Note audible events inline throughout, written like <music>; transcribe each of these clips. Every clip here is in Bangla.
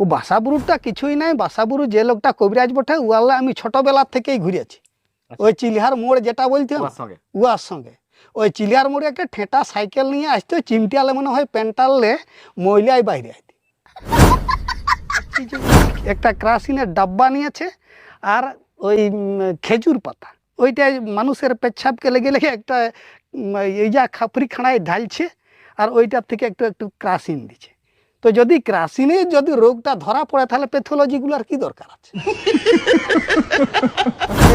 ও বাসাবুরুটা কিছুই নাই বাসাবুরু যে লোকটা কবিরাজ বটে উয়ালে আমি ছোটবেলার থেকেই ঘুরেছি ওই চিলিহার মোড় যেটা সঙ্গে? উয়ার সঙ্গে। ওই চিলিয়ার মোড়ে একটা ঠেঁটা সাইকেল নিয়ে আসতো চিমটিয়ালে মনে হয় প্যান্টালে মহিলাই বাইরে আইতে একটা ক্রাসিনের ডাব্বা নিয়েছে আর ওই খেজুর পাতা। ওইটাই মানুষের পেচ্ছাপকে লেগে লেগে একটা এই যা খাপড়ি খাঁড়ায় ঢালছে আর ওইটার থেকে একটু একটু ক্রাসিন দিচ্ছে তো যদি ক্রাসিনে যদি রোগটা ধরা পড়ে তাহলে প্যাথোলজিগুলোর কি দরকার আছে?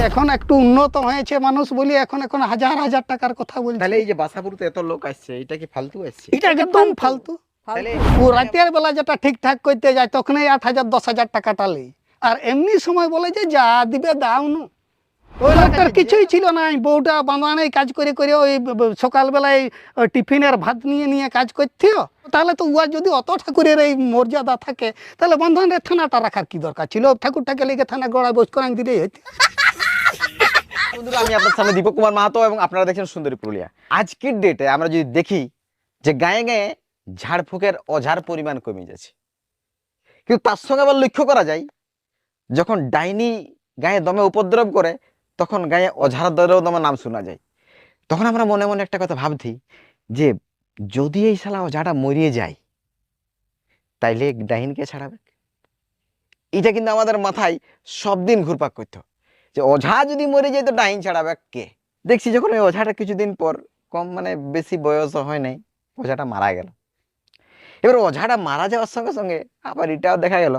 এখন একটু উন্নত হয়েছে মানুষ বলি এখন এখন হাজার হাজার টাকার কথা বলছে। তাহলে এই যে বাসাপুরতে এত লোক আসছে এটা কি ফালতু আসছে? এটা একদম ফালতু। ও রাতের বেলা যেটা ঠিকঠাক করতে যায় তখনই আট হাজার দশ হাজার টাকাটা লেই আর এমনি সময় বলে যে যা দিবে দাও নু। ওই লোকটার কিছুই ছিল না। বউটা বাঁধানে কাজ করে করে ওই সকালবেলায় টিফিনের ভাত নিয়ে নিয়ে কাজ করতেও তাহলে তো উয়া যদি অত ঠাকুরের এই মর্যাদা থাকে, তাহলে বন্ধনের থানাটা রাখার কি দরকার ছিল? ঠাকুরটাকে লেগে থানা গড়ায় বস করাং দিলেই হইতে। আমি আপনার সামনে দীপক কুমার মাহাতো এবং আপনারা দেখছেন সুন্দরী পুরুলিয়া। আজকের ডেটে আমরা যদি দেখি যে গায়ে গায়ে ঝাড়ফুঁকের অঝার পরিমাণ কমে যাচ্ছে। কিন্তু তার সঙ্গে আবার লক্ষ্য করা যায়, যখন ডাইনি গায়ে দমে উপদ্রব করে তখন গায়ে অঝার দরেও তোমার নাম শোনা যায়। তখন আমরা মনে মনে একটা কথা ভাবছি যে, যদি এই শালা অঝাটা মরিয়ে যায়, তাইলে ডাইনকে ছাড়াবে? এটা কিন্তু আমাদের মাথায় সব দিন ঘুরপাক করতো। যে ওঝা যদি মরে যায় তো ডাইন ছাড়াবে কে? দেখছি যখন ওই ওঝাটা কিছুদিন পর কম মানে বেশি বয়স হয় নাই ওঝাটা মারা গেল। এবার ওঝাটা মারা যাওয়ার সঙ্গে সঙ্গে আবার এটাও দেখা গেল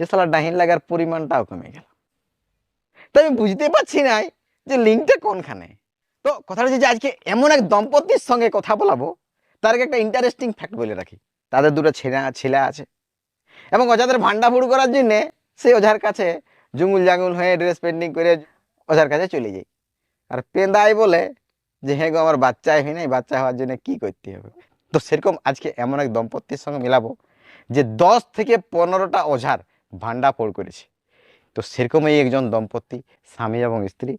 যে সালা ডাহিন লাগার পরিমাণটাও কমে গেল। তো আমি বুঝতে পারছি না যে লিঙ্কটা কোনখানে। তো কথাটা যে আজকে এমন এক দম্পতির সঙ্গে কথা বলাবো, তার একটা ইন্টারেস্টিং ফ্যাক্ট বলে রাখি। তাদের দুটো ছেলে ছেলে আছে। এবং ওঝাদের ভান্ডা ফুড় করার জন্যে সেই ওঝার কাছে জঙ্গুল জাঙ্গুল হয়ে ড্রেস পেন্টিং করে ওঝার কাছে চলে যাই আর পেন্দাই বলে যে হ্যাঁ গো, আমার বাচ্চাই হয় নাই, বাচ্চা হওয়ার জন্য কি করতে হবে? তো সেরকম আজকে এমন এক দম্পতির সঙ্গে মিলাবো যে দশ থেকে পনেরোটা ওঝার ভান্ডা ফোড় করেছে। তো সেরকমই একজন দম্পতি স্বামী এবং স্ত্রী।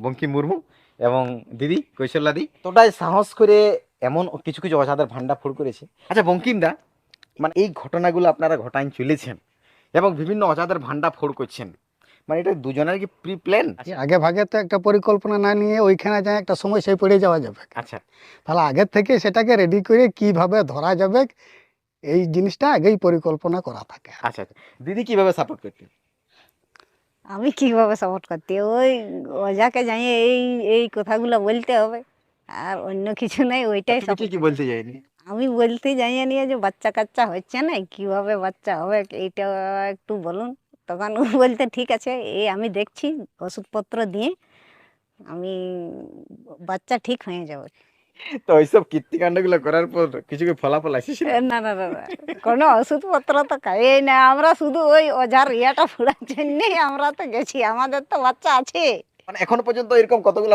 বঙ্কিম মুর্মু এবং দিদি কৈশল্যাদি তোটাই সাহস করে এমন কিছু কিছু অঝাদের ভান্ডা ফোড় করেছে। আচ্ছা বঙ্কিমদা মানে এই ঘটনাগুলো আপনারা ঘটান চলেছেন এবং বিভিন্ন অজাদের ভান্ডা ফোড় করছেন। মানে এটা দুজনের কি প্রি প্ল্যান আগে ভাগে তো একটা পরিকল্পনা না নিয়ে ওইখানে যায় একটা সমস্যায় পড়ে যাওয়া যাবে। আচ্ছা। তাহলে আগের থেকে সেটাকে রেডি করে কীভাবে ধরা যাবে এই জিনিসটা আগেই পরিকল্পনা করা থাকে। আচ্ছা আচ্ছা। দিদি কীভাবে সাপোর্ট করতেন? আমি কীভাবে সাপোর্ট করতে? ওই ওজাকে জানিয়ে এই এই কথাগুলো বলতে হবে। আর অন্য কিছু নাই ওইটাই কি বলতে যাইনি আমি বলতে জানিয়ে নিয়ে যে বাচ্চা কাচ্চা হচ্ছে না কীভাবে বাচ্চা হবে এইটা একটু বলুন। তখন ও বলতে ঠিক আছে এই আমি দেখছি ওষুধপত্র দিয়ে আমি বাচ্চা ঠিক হয়ে যাবে। তো ওইসব করার পর কিছু কি ফলাফল এ, না না না না। কোনো ওষুধপত্র তো না আমরা শুধু ওই ওঝার ইয়াটা ফুরার জন্যেই আমরা তো গেছি। আমাদের তো বাচ্চা আছে। মানে এখনও পর্যন্ত এরকম কতগুলো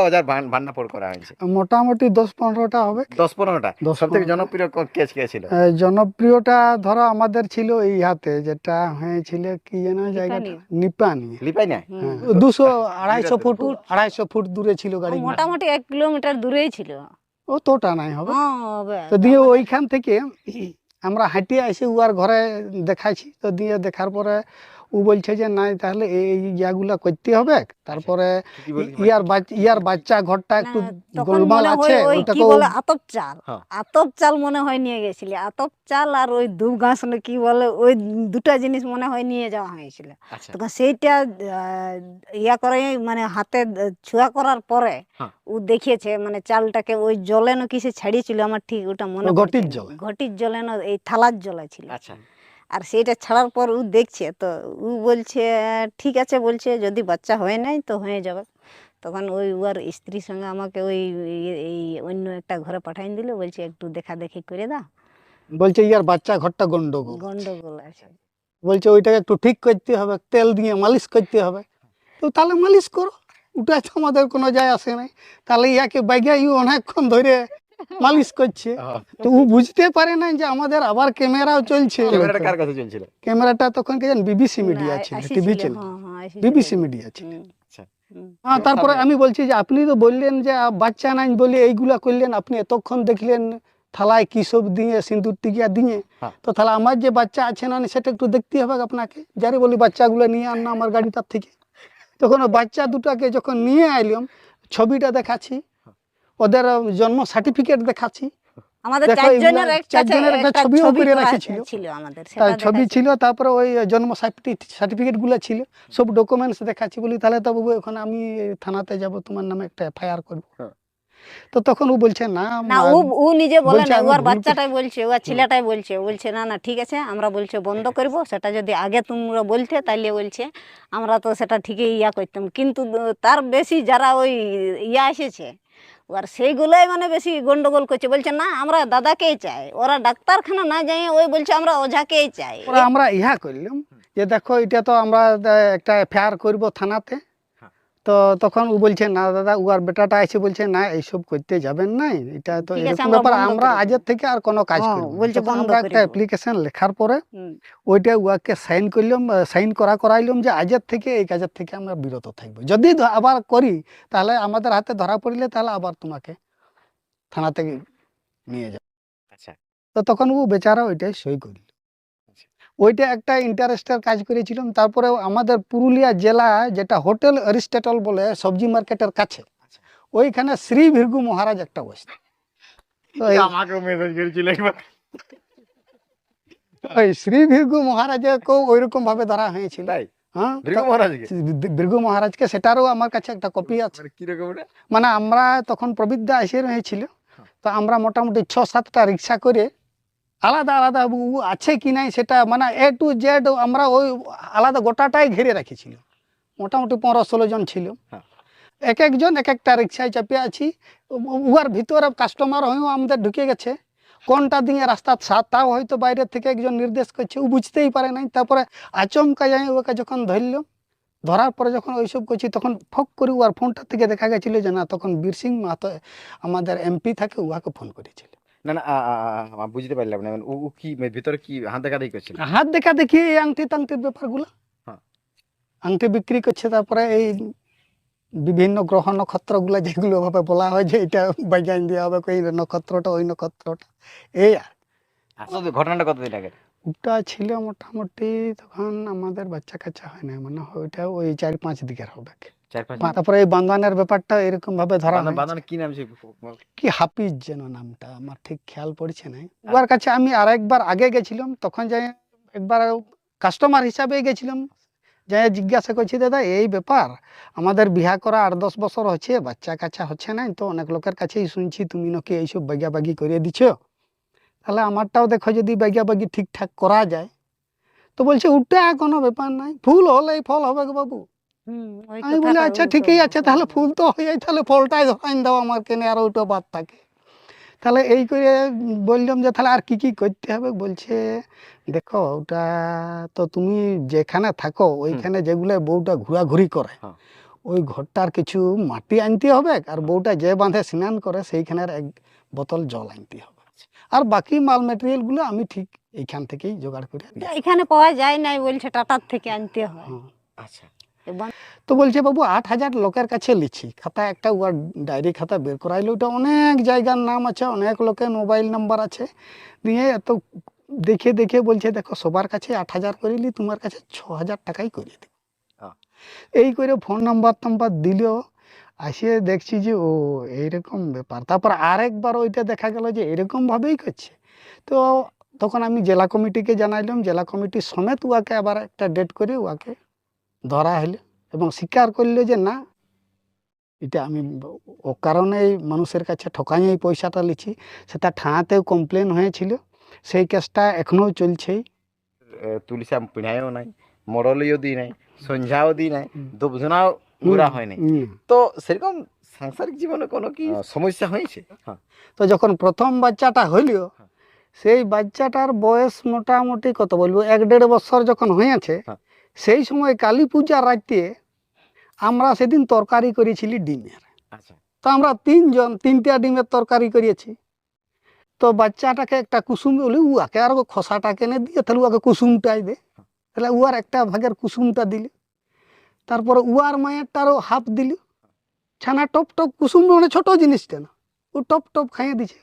করা হয়েছে? মোটামুটি দশ পনেরোটা হবে। দশ পনেরোটা? সব থেকে জনপ্রিয় কেস কে ছিল? জনপ্রিয়টা ধরো আমাদের ছিল এই হাতে যেটা হয়েছিল কি যেন জায়গাটা? নিপানি লিপাই দুশো আড়াইশো ফুট আড়াইশো ফুট দূরে ছিল গাড়ি মোটামুটি এক কিলোমিটার দূরেই ছিল। অতটা নাই হবে হ্যাঁ, হবে। তো দিয়ে ওইখান থেকে আমরা হাঁটিয়ে আসি উয়ার ঘরে দেখাইছি তো দিয়ে দেখার পরে ও বলছে যে নাই তাহলে এই ইয়াগুলা করতে হবে তারপরে ইয়ার ইয়ার বাচ্চা ঘরটা একটু গোলমাল আছে কি ওটাকে বলে আতপ চাল হ্যাঁ। আতপ চাল মনে হয় নিয়ে গেছিলে আতপ চাল আর ওই দুব ঘাস না কি বলে ওই দুটা জিনিস মনে হয় নিয়ে যাওয়া হয়েছিল আচ্ছা তখন সেইটা আহ, ইয়া করে মানে হাতে ছোঁয়া করার পরে হ্যাঁ। ও দেখিয়েছে মানে চালটাকে ওই জলে না কিসে ছাড়িয়েছিল আমার ঠিক ওটা মনে ঘটির পড়ছে না। জলে। ঘটির জলে না এই থালার জলে ছিল আচ্ছা আর সেইটা ছাড়ার পর ও দেখছে তো ও বলছে ঠিক আছে বলছে যদি বাচ্চা হয় নাই তো হয়ে যাবে। তখন ওই ওর স্ত্রীর সঙ্গে আমাকে ওই এই- এই অন্য একটা ঘরে পাঠাই দিল বলছে একটু দেখা দেখি করে দাও। বলছে ইয়ার বাচ্চা ঘরটা গন্ডগোল। গন্ডগোল আছে। বলছে ওইটাকে একটু ঠিক করতে হবে তেল দিয়ে মালিশ করতে হবে। তো তাহলে মালিশ করো ওটাই তো আমাদের কোনো যায় আসে নাই। তাহলে ইয়াকে বাইকে ইউ অনেকক্ষণ ধরে মালিশ করছে। তো ও বুঝতে পারে না যে আমাদের আবার ক্যামেরাও চলছে। ক্যামেরাটা কার কাছে চলছিল? ক্যামেরাটা তখন কে জান বিবিসি মিডিয়া ছিল টিভি ছিল হ্যাঁ, হ্যাঁ, আসিছিল। বিবিসি মিডিয়া ছিল। আচ্ছা। হ্যাঁ তারপরে? আমি বলছি যে আপনি তো বললেন যে বাচ্চা নাই বলে এইগুলা করলেন আপনি এতক্ষণ দেখলেন থালায় কি সব দিয়ে সিঁদুর টিকিয়া দিয়ে। হ্যাঁ। তো তাহলে আমার যে বাচ্চা আছে না সেটা একটু দেখতে হবে আপনাকে। যারে বলি বাচ্চাগুলো নিয়ে আন না আমার গাড়িটার থেকে। তখন ওই বাচ্চা দুটাকে যখন নিয়ে আইলাম ছবিটা দেখাচ্ছি। ওদের জন্ম সার্টিফিকেট দেখাচ্ছি। আমাদের চারজনের একটা চারজনের একটা একটা ছবিও ছবি করে রাখেছিল। তার ছবি ছিল তারপরে ওই জন্ম সার্টিফিকেটগুলো ছিল। সব ডকুমেন্টস দেখাচ্ছি বলি তাহলে তো বাবু এখন আমি থানাতে যাব তোমার নামে একটা এফআইআর করব। হ্যাঁ। তো তখন ও বলছে না না ও ও নিজে বলে না ওর বাচ্চাটাই বলছে ওর ছেলেটাই বলছে বলছে না না ঠিক আছে আমরা বলছে বন্ধ করব সেটা যদি আগে তোমরা বলতে তাইলে বলছে আমরা তো সেটা ঠিকই ইয়া করতাম। কিন্তু তার বেশি যারা ওই ইয়া এসেছে আর সেইগুলোই মানে বেশি গন্ডগোল করছে। বলছে, না, আমরা দাদাকেই চাই। ওরা ডাক্তারখানা না যাই ওই বলছে, আমরা ওঝাকেই চাই। আমরা ইহা করলাম যে, দেখো, এটা তো আমরা একটা এফআইআর করব থানাতে। তো তখন ও বলছে না দাদা উয়ার বেটাটা এসে বলছে না এইসব করতে যাবেন নাই এটা তো এরকম আমরা ব্যাপার। আমরা আজের থেকে আর কোনো কাজ হ্যাঁ, করব বলছে আমরা একটা অ্যাপ্লিকেশন লেখার পরে ওইটা উয়াকে সাইন করলাম সাইন করা করাইলাম যে আজের থেকে এই কাজের থেকে আমরা বিরত থাকব। যদি আবার করি তাহলে আমাদের হাতে ধরা পড়লে তাহলে আবার তোমাকে থানা থেকে নিয়ে যাবে। আচ্ছা। তো তখন ও বেচারা ওইটাই সই করল। ওইটা একটা ইন্টারেস্টের কাজ করেছিলাম। তারপরে আমাদের পুরুলিয়া জেলা যেটা হোটেল অরিস্টেটল বলে সবজি মার্কেটের কাছে। ওইখানে শ্রী ভৃগু মহারাজ একটা বসত। তো এই- আমাকেও মেসেজ করেছিল একবার। ওই শ্রী ভৃগু মহারাজকেও ওইরকম ভাবে ধরা হয়েছিল। তাই? হ্যাঁ? ভৃগু মহারাজকে? সেটারও আমার কাছে একটা কপি আছে। মানে মানে আমরা তখন প্রবিদ্যা এসে রয়েছিল। হ্যাঁ। তো আমরা মোটামুটি ছ সাতটা রিক্সা করে আলাদা আলাদা আছে কি নাই সেটা মানে এ টু জেড আমরা ওই আলাদা গোটাটাই ঘিরে রেখেছিল মোটামুটি পনেরো ষোলো জন ছিল। হ্যাঁ। এক একজন এক একটা রিক্সায় চাপে আছি। উহার ভিতরে কাস্টমার হয়েও আমাদের ঢুকে গেছে। কোনটা দিয়ে রাস্তা সাত তাও হয়তো বাইরের থেকে একজন নির্দেশ করছে ও বুঝতেই পারে নাই। তারপরে আচমকা যাই ওকে যখন ধরল ধরার পরে যখন ওইসব করছি তখন ফক করে উয়ার ফোনটা থেকে দেখা গেছিল যে না তখন বীর সিং মাহাতো আমাদের এমপি থাকে উহাকে ফোন করেছিল। না না বুঝতে পারলাম না। মানে ও কি মানে ভিতরে কি হাত দেখা দেখি করছিল? হাত দেখা দেখি এই আংটি টাংটির ব্যাপারগুলো। হ্যাঁ। আংটি বিক্রি করছে তারপরে এই বিভিন্ন গ্রহ নক্ষত্রগুলো যেগুলো ভাবে বলা হয় যে এটা বাজাইন দেওয়া হবে এই নক্ষত্রটা ওই নক্ষত্রটা। এই আর। আসলে ঘটনাটা কতদিন আগে? ওটা ছিল মোটামুটি তখন আমাদের বাচ্চা কাচ্চা হয় না মানে ওইটা ওই চার পাঁচ দিকের হবে। চার পাঁচ তারপরে এই বান্দোয়ানের ব্যাপারটা এরকম ভাবে ধরা বাঁধন কি নাম কি হাফিজ যেন নামটা আমার ঠিক খেয়াল পড়ছে না ওর কাছে আমি আরেকবার আগে গেছিলাম তখন যাই একবার কাস্টমার হিসাবে গেছিলাম। যাই জিজ্ঞাসা করছি দাদা এই ব্যাপার আমাদের বিহা করা আট দশ বছর হচ্ছে বাচ্চা কাচ্চা হচ্ছে না তো? অনেক লোকের কাছেই শুনছি তুমি নাকি এইসব বাগিয়াবাগি করে দিছ? তাহলে আমারটাও দেখো যদি বাগিয়াবাগি ঠিকঠাক করা যায়। তো বলছে ওটা কোনো ব্যাপার নাই। ফুল হলেই ফল হবে বাবু। আমি বলি আচ্ছা ঠিকই আছে তাহলে ফুল তো হয়ে যায় তাহলে ফলটাই ধরাইন দাও আমার কেনে আর ওইটা বাদ থাকে। তাহলে এই করে বললাম যে তাহলে আর কি কি করতে হবে? বলছে দেখো ওটা তো তুমি যেখানে থাকো ওইখানে যেগুলো বউটা ঘোরাঘুরি করে হ্যাঁ। ওই ঘরটার কিছু মাটি আনতে হবে আর বউটা যে বাঁধে স্নান করে সেইখানের এক বোতল জল আনতে হবে। আর বাকি মাল মেটেরিয়ালগুলো আমি ঠিক এইখান থেকেই জোগাড় করে এখানে পাওয়া যায় নাই বলছে টাটার থেকে আনতে হয়। হ্যাঁ। আচ্ছা। তো বলছে বাবু আট হাজার লোকের কাছে লিখি খাতা একটা ওয়ার ডায়েরি খাতা বের করাইলো। ওটা অনেক জায়গার নাম আছে অনেক লোকের মোবাইল নাম্বার আছে। দিয়ে এত দেখে দেখে বলছে দেখো সবার কাছে আট হাজার করিলি তোমার কাছে ছ হাজার টাকাই করিয়ে দেব। এই করে ফোন নাম্বার টাম্বার দিল। আসিয়ে দেখছি যে ও এইরকম ব্যাপার। তারপর আরেকবার ওইটা দেখা গেল যে এরকম ভাবেই করছে। তো তখন আমি জেলা কমিটিকে জানাইলাম। জেলা কমিটি সমেত উয়াকে আবার একটা ডেট করে উয়াকে ধরা হইল এবং স্বীকার করল যে না এটা আমি ও কারণে এই মানুষের কাছে ঠকাই এই পয়সাটা লিছি। সেটা ঠাঁতেও কমপ্লেন হয়েছিল। সেই কেসটা এখনও চলছেই তুলিসা পিঁড়াইও নাই মরলিও দি নাই সন্ধ্যাও দি নাই হুম। দুবজনাও ঘুরা হয় নাই। তো সেরকম সাংসারিক জীবনে কোনো কি সমস্যা হয়েছে? হ্যাঁ। তো যখন প্রথম বাচ্চাটা হইল হ্যাঁ। সেই বাচ্চাটার বয়স মোটামুটি কত বলব? এক দেড় বছর যখন হয়েছে হ্যাঁ। সেই সময় কালী পূজার রাতে আমরা সেদিন তরকারি করেছিলি ডিমের। আচ্ছা। তো আমরা তিনজন তিনটা ডিমের তরকারি করিয়েছি তো বাচ্চাটাকে একটা কুসুম বলি উয়াকে আর ও খোসাটাকে এনে দিয়ে তাহলে উয়াকে কুসুমটাই দে। তাহলে উয়ার একটা ভাগের কুসুমটা দিল। তারপরে উয়ার মায়েরটারও হাফ দিল। ছানা টপ টপ কুসুম মানে ছোট জিনিসটা না। ও টপ টপ খাইয়ে দিছে।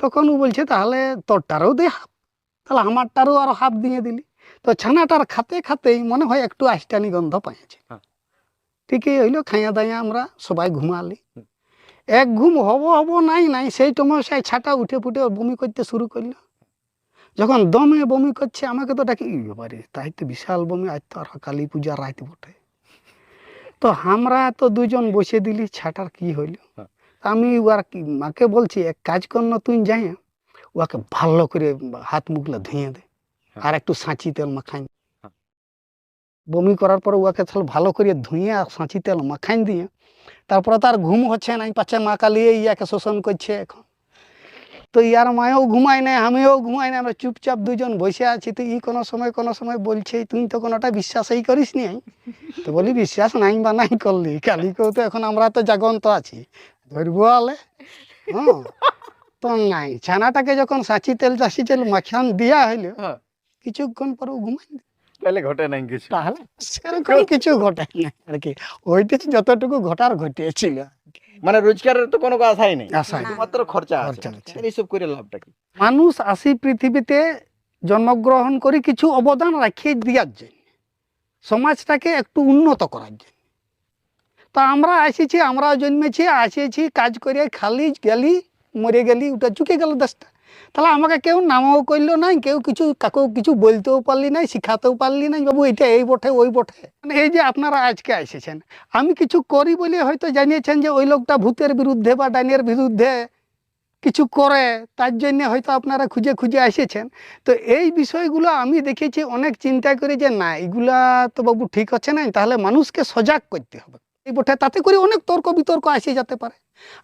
তখন ও বলছে তাহলে তোরটারও দে হাফ। তাহলে আমারটারও আরও হাফ দিয়ে দিলি। তো ছানাটার খাতে খাতেই মনে হয় একটু আষ্টানি গন্ধ পাইছে হ্যাঁ। ঠিকই হইল খাইয়া দাইয়া আমরা সবাই ঘুমালি এক ঘুম হব হব নাই নাই সেই সময় সেই ছাটা উঠে ফুটে বমি করতে শুরু করল যখন দমে বমি করছে আমাকে তো ডাকি "ই বাবারে তাই তো বিশাল বমি আজ তো আর কালী পূজা রাত বটে তো আমরা তো দুজন বসে দিলি ছাটার কি হইল হ্যাঁ। আমি কি- মাকে বলছি এক কাজ কর না তুই যাই উহাকে ভালো করে হাত মুখলা ধুয়ে দে। আর একটু সাঁচি তেল মাখাই হ্যাঁ। বমি করার পর উহাকে তাহলে ভালো করে ধুয়ে আর সাঁচি তেল মাখাইন দিয়ে তারপরে তার ঘুম হচ্ছে নাই পাচ্ছে মা কালিয়ে ইয়াকে শোষণ করছে এখন। তো ইয়ার মায়েও ঘুমায় নাই আমিও ঘুমাই না আমরা চুপচাপ দুজন বসে আছি তো ই কোনো সময় কোনো সময় বলছে তুই তো কোনোটা বিশ্বাসই করিস নি? তো বলি বিশ্বাস নাই বা নাই করলি কালি কালিকেও তো এখন আমরা তো জাগন্ত আছি ধরবো আলে? হ্যাঁ তো নাই ছানাটাকে যখন সাঁচি তেল চাষি তেল মাখান দিয়া হইল হ্যাঁ। কিছুক্ষণ পর ঘুমাই তাহলে ঘটে নাই কিছু। তাহলে সেরকম কিছু ঘটে না আর কি। ওইটা যতটুকু ঘটার ঘটিয়েছিল মানে রোজগারের তো কোনো আশাই নেই। আশাই। মাত্র খরচা আছে। খরচা। এইসব করে লাভটা কি? মানুষ আসি পৃথিবীতে জন্মগ্রহণ করে কিছু অবদান রাখিয়ে দেওয়ার জন্য। সমাজটাকে একটু উন্নত করার জন্য। তো আমরা আসিছি আমরা জন্মেছি আসিছি কাজ করে খালি গেলি মরে গেলি ওটা চুকে গেল দেশটা। তাহলে আমাকে কেউ নামও করল নাই, কেউ কিছু কাকেও কিছু বলতেও পারলি নাই, শিখাতেও পারলি নাই, বাবু এটা এই বটে, ওই বটে। মানে এই যে আপনারা আজকে এসেছেন, আমি কিছু করি বলে হয়তো জানিয়েছেন যে ওই লোকটা ভূতের বিরুদ্ধে বা ডাইনের বিরুদ্ধে কিছু করে, তার জন্য হয়তো আপনারা খুঁজে খুঁজে এসেছেন। তো এই বিষয়গুলো আমি দেখেছি, অনেক চিন্তা করে যে না, এগুলা তো বাবু ঠিক হচ্ছে না তাহলে মানুষকে সজাগ করতে হবে। এই বটে তাতে করে অনেক তর্ক বিতর্ক আসে যেতে পারে।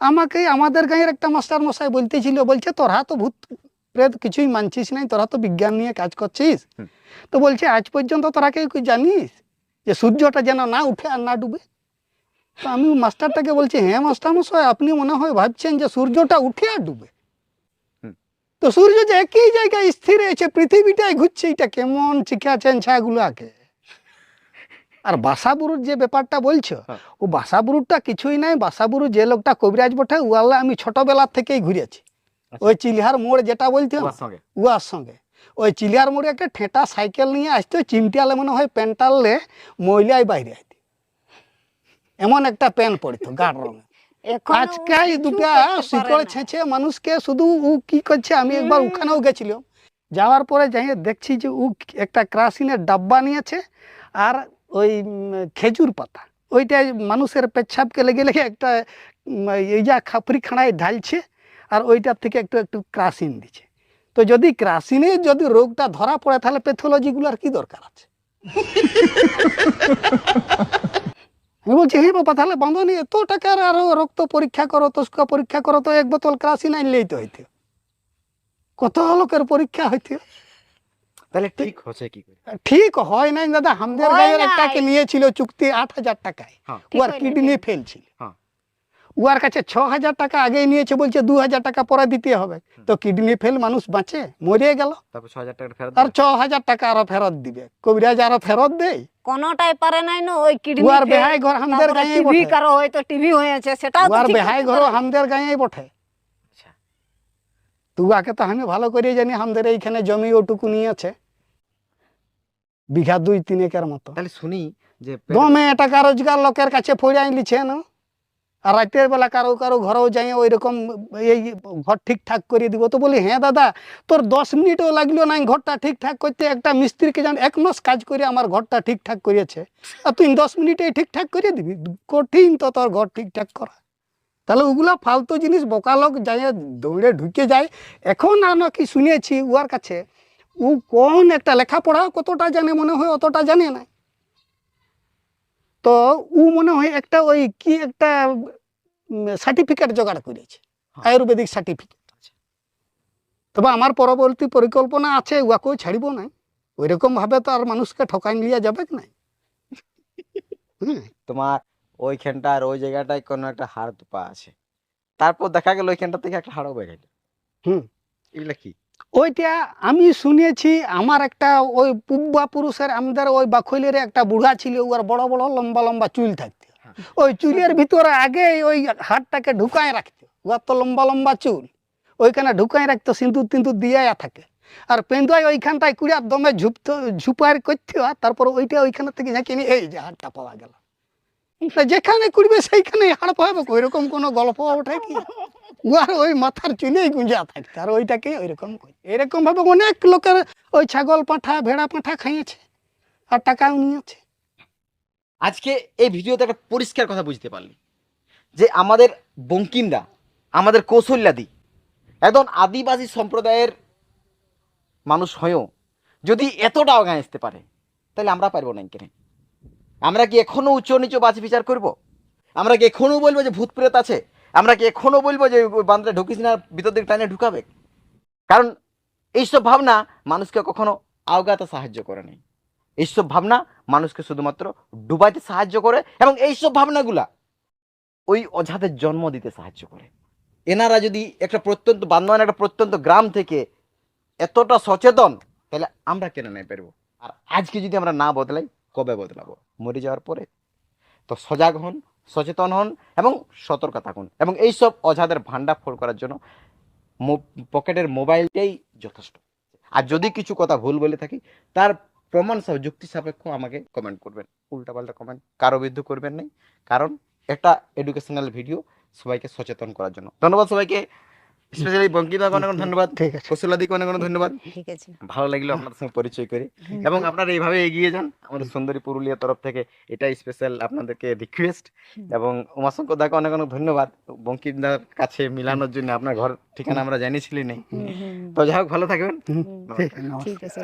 আমাকে আমাদের গাঁয়ের একটা মাস্টার মশাই বলতেছিল বলছে তোরা তো ভূত প্রেত কিছুই মানছিস নাই তোরা তো বিজ্ঞান নিয়ে কাজ করছিস। তো বলছে আজ পর্যন্ত তোরা কেউ জানিস যে সূর্যটা যেন না উঠে আর না ডুবে? তো আমি মাস্টারটাকে বলছি হ্যাঁ মাস্টার মশাই আপনি মনে হয় ভাবছেন যে সূর্যটা উঠে আর ডুবে? তো সূর্য যে একই জায়গায় স্থির হয়েছে পৃথিবীটাই ঘুরছে এটা কেমন শিখাচ্ছেন ছাগুলাকে আর বাসাবুরুর যে ব্যাপারটা বলছো হ্যাঁ। ও বাসাবুরুটা কিছুই নাই বাসাবুরু যে লোকটা কবিরাজ বটে ওয়াল্লা আমি ছোটবেলা থেকেই ঘুরেছি। আচ্ছা। ওই চিলিহার মোড় যেটা বলছো তোমার সঙ্গে? উয়ার সঙ্গে। ওই চিলিয়ার মোড়ে একটা ঠেঁটা সাইকেল নিয়ে আসতো চিমটিয়ালে মনে হয় প্যান্ট টানলে মহিলাই বাইরে আইতে। এমন একটা প্যান্ট পড়তো গাঢ় এখনও আজকাল দুটা শিকড় ছেঁচে মানুষকে শুধু ও কি করছে আমি একবার ওখানেও গেছিলাম। যাওয়ার পরে যাই দেখছি যে ও একটা ক্রাসিনের ডাব্বা নিয়েছে আর ওই খেজুর পাতা। ওইটা মানুষের পেচ্ছাপকে লেগে লেগে একটা উম, এই যা খাপড়ি খাড়ায় ঢালছে আর ওইটার থেকে একটু একটু ক্রাসিন দিচ্ছে। তো যদি ক্রাসিনে যদি রোগটা ধরা পড়ে তাহলে প্যাথোলজিগুলোর কি দরকার আছে? <laughs> আমি বলছি হ্যাঁ বাবা তাহলে বাঁধনি এত টাকার আরও রক্ত পরীক্ষা করো তস্কা পরীক্ষা করো তো এক বোতল ক্রাসিন আনলেই তো হইতো। কত লোকের পরীক্ষা হইতো? তাহলে ঠিক হচ্ছে কি করে? ঠিক হয় নাই দাদা আমাদের হয় গাঁয়ের। একটাকে নিয়েছিল চুক্তি আট হাজার টাকায়। হ্যাঁ। উয়ার হয় কিডনি ফেল ছিল হ্যাঁ। উয়ার কাছে ছ হাজার টাকা আগেই নিয়েছে বলছে দু হাজার টাকা পরে দিতে হবে। তো কিডনি ফেল মানুষ বাঁচে মরে গেল। তারপর ছ টাকা ফেরত আর? ছ হাজার টাকা আরও ফেরত দিবে। কবিরাজ আরও ফেরত দেয়। কোনোটাই পারে নাই না ওই কিডনি উয়ার বেহাই ঘর আমাদের গাঁয়ে টিভি কারও হয়তো টিভি হয়েছে সেটাও তো উয়ার বেহাই ঘর। আমাদের গাঁয়ে বটে। তো উয়াকে তো আমি ভালো করে জানি আমাদের এইখানে জমি ওটুকু নিয়ে আছে বিঘা দুই তিনেকের মতো। তাহলে শুনি যে দমে টাকা রোজগার লোকের কাছে ফড়াই লিছে না? আর রাতের বেলা কারও কারও ঘরেও যাই ওই রকম এই ঘর ঠিকঠাক করে দিব। তো বলি হ্যাঁ দাদা তোর দশ মিনিটও লাগল না ঘরটা ঠিকঠাক করতে। একটা মিস্ত্রিকে জান এক মাস কাজ করে আমার ঘরটা ঠিকঠাক করেছে আর তুই দশ মিনিটে ঠিকঠাক করে দিবি। কঠিন তো তোর ঘর ঠিকঠাক করা। তাহলে ওগুলো ফালতু জিনিস বোকা লোক যাই দৌড়ে ঢুকে যায়। এখন আর কি শুনেছি উয়ার কাছে ও কোন একটা লেখাপড়া কতটা জানে মনে হয় অতটা জানে না। তো ও মনে হয় একটা ওই কি একটা সার্টিফিকেট জোগাড় করেছে হ্যাঁ। আয়ুর্বেদিক সার্টিফিকেট। তবে আমার পরবর্তী পরিকল্পনা আছে উয়াকেও ছাড়িব না। ওই রকম ভাবে তো আর মানুষকে ঠকাই নিয়ে যাবে কি নাই <laughs> হুম তোমার ওইখানটা আর ওই জায়গাটায় কোনো একটা হাড় পা আছে। তারপর দেখা গেল ওইখানটা থেকে একটা হাড়ও বের হইল। হুম। এগুলা কি? ওইটা আমি শুনেছি আমার একটা ওই পূর্বা পুরুষের আমাদের ওই বাখৈলের একটা বুড়া ছিল ওর বড় বড় লম্বা লম্বা চুল থাকতো। হ্যাঁ। ওই চুলের ভিতরে আগে ওই হাড়টাকে ঢুকায় রাখতো ওর তো লম্বা লম্বা চুল। ওইখানে ঢুকাই রাখতো সিঁদুর তিন্দুর দিয়ে থাকে। আর পেন্দুয়াই ওইখানটায় কুড়িয়া দমে ঝুপতো ঝুপার করতে তারপর ওইটা ওইখানে থেকে ঝাঁকিয়ে নিয়ে এই যে হাড়টা পাওয়া গেল। যেখানে করবে সেইখানে হাড় পাবে ওইরকম কোনো গল্প ওঠে কি? আর ওই মাথার চুলেই গুঁজা থাকতো আর ওইটাকে ওইরকম করে এরকম ভাবে অনেক লোকের ওই ছাগল পাঁঠা, ভেড়া পাঁঠা খাইয়েছে, আর টাকাও নিয়েছে। আজকে এই ভিডিওতে একটা পরিষ্কার কথা বুঝতে পারলি, যে আমাদের বঙ্কিমরা, আমাদের কৌশল্যাদি, একদম আদিবাসী সম্প্রদায়ের মানুষ হয়েও যদি এতটা অগায় আসতে পারে, তাহলে আমরা পারব না কেন আমরা কি এখনও উচ্চ নিচু বাছ বিচার করব? আমরা কি এখনও বলব যে ভূত প্রেত আছে? আমরা কি এখনও বলব যে বান্ধে ঢুকিস না, ভিতর দিকে টানে ঢুকাবে? কারণ এইসব ভাবনা মানুষকে কখনো আওগাতে সাহায্য করে নাই। এইসব ভাবনা মানুষকে শুধুমাত্র ডুবাইতে সাহায্য করে এবং এইসব ভাবনাগুলা ওই অজাদের জন্ম দিতে সাহায্য করে। এনারা যদি একটা প্রত্যন্ত বান্ধবান একটা প্রত্যন্ত গ্রাম থেকে এতটা সচেতন, তাহলে আমরা কেন নাই পারব? আর আজকে যদি আমরা না বদলাই কবে বদলাবো? মরে যাওয়ার পরে? তো সজাগ হন, সচেতন হন এবং সতর্ক থাকুন এবং এইসব অজাদের ভান্ডা ফোড় করার জন্য পকেটের মোবাইলটাই যথেষ্ট। আর যদি কিছু কথা ভুল বলে থাকি, তার প্রমাণ সহ যুক্তি সাপেক্ষ আমাকে কমেন্ট করবেন। উল্টাপাল্টা কমেন্ট কারও বিরুদ্ধে করবেন নাই। কারণ একটা এডুকেশনাল ভিডিও সবাইকে সচেতন করার জন্য। ধন্যবাদ সবাইকে। স্পেশালি অনেক ধন্যবাদ। ঠিক আছে। কৌশলাদিকে অনেক অনেক ধন্যবাদ। ঠিক আছে। ভালো লাগল আপনার সঙ্গে পরিচয় করে। এবং আপনারা এইভাবে এগিয়ে যান। আমাদের সুন্দরী পুরুলিয়া তরফ থেকে এটাই স্পেশাল আপনাদেরকে রিকোয়েস্ট এবং উমাশঙ্কর দাকে অনেক অনেক ধন্যবাদ। বঙ্কিমদার কাছে মিলানোর জন্য আপনার ঘর ঠিকানা আমরা জানিয়েছিলি নেই তো যাই হোক ভালো থাকবেন। ঠিক আছে।